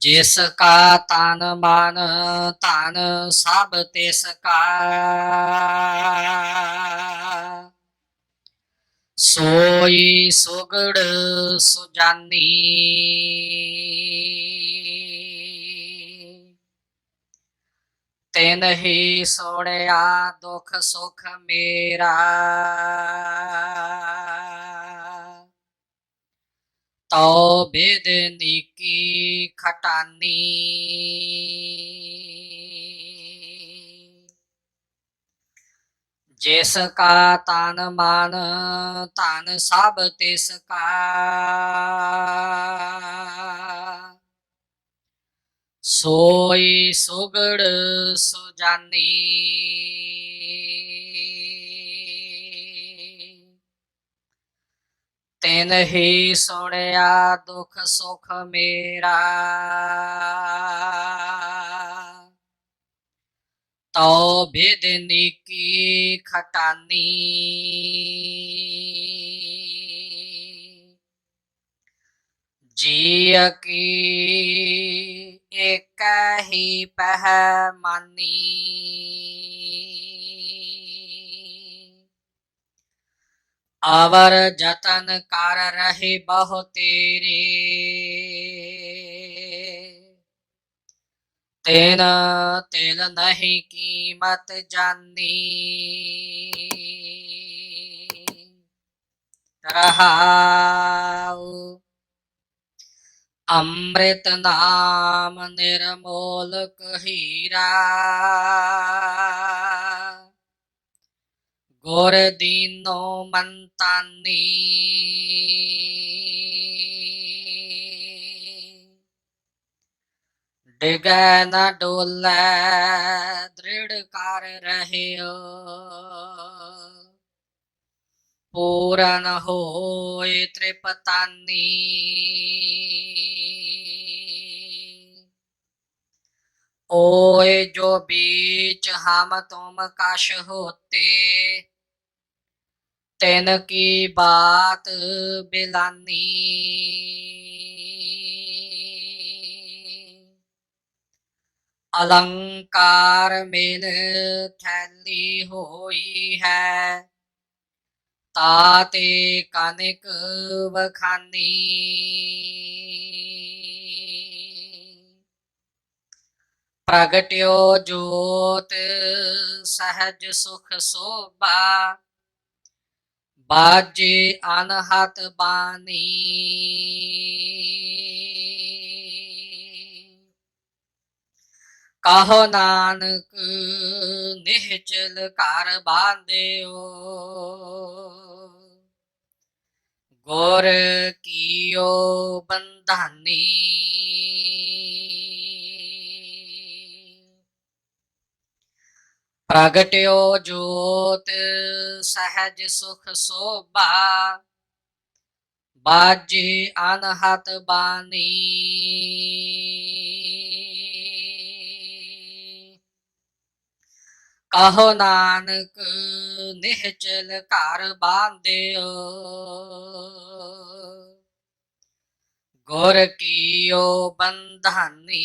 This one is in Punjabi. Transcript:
ਜਿਸ ਕਾ ਤਨ ਮਨ, ਧਨ ਸਭ ਤਿਸ ਕਾ। ਸੋਈ ਸੁਗੜ ਸੁਜਾਨੀ। ਤਿਨ ਹੀ ਸੋੜਿਆ ਦੁਖ ਸੁਖ ਮੇਰਾ। ਤੋ ਬੇਦ ਨੀਕੀ ਖਟਾਨੀ। ਜਿਸ ਕਾ ਤਨ ਮਨ, ਧਨ ਸਭ ਤਿਸ ਕਾ। ਸੋਈ ਸੁਗੜ ਸੁਜਾਨੀ। ਤਿਨ ਹੀ ਸੁਣਿਆ, ਦੁੱਖ ਸੁਖ ਮੇਰਾ। ਤਉ ਬੇਦਨੀ ਕੀ ਖਟਾਨੀ। ਜੀ ਕੀ ਇੱਕ ਹੀ ਪਹਿ ਮਾਨੀ। ਅਵਰ ਜਤਨ ਕਰ ਰਹੇ ਬਹੁ ਤੇਰੇ। ਤੇਨ, ਤਿਲ ਨਹੀਂ ਕੀਮਤ ਜਾਨੀ। ਰਹਾਉ ਅੰਮ੍ਰਿਤ ਨਾਮ ਨਿਰਮੋਲਕ ਹੀਰਾ ਗੁਰ ਦੀਨੋ ਮੰਤਾਨੀ। ਡਿਗੈ ਨ ਡੋਲੇ ਦ੍ਰਿੜ ਕਰ ਰਹਿਓ। ਪੂਰਨ ਹੋਏ ਤ੍ਰਿਪਤਾਨੀ। ओए जो बीच हम तुम कश होते तिन की बात बिलानी अलंकार मिल थैली होई है ताते कनिक वखानी ਪ੍ਰਗਟਿਓ ਜੋਤ ਸਹਜ ਸੁਖ ਸੋਭਾ। ਬਾਜੇ ਅਨਹਤ ਬਾਣੀ। ਕਹੋ ਨਾਨਕ, ਨਿਹਚਲ ਘਰ ਬਾਂਧਿਓ। ਗੁਰ ਕੀਓ ਬੰਧਾਨੀ। ਪ੍ਰਗਟਿਓ ਜੋਤ ਸਹਜ ਸੁਖ ਸੋਭਾ। ਬਾਜੀ ਅਨਹਤ ਬਾਣੀ। ਕਹੋ ਨਾਨਕ ਨਿਹਚਲ ਘਰ ਬਾਂਧਿਓ। ਗੁਰ ਕੀਓ ਬੰਧਾਨੀ।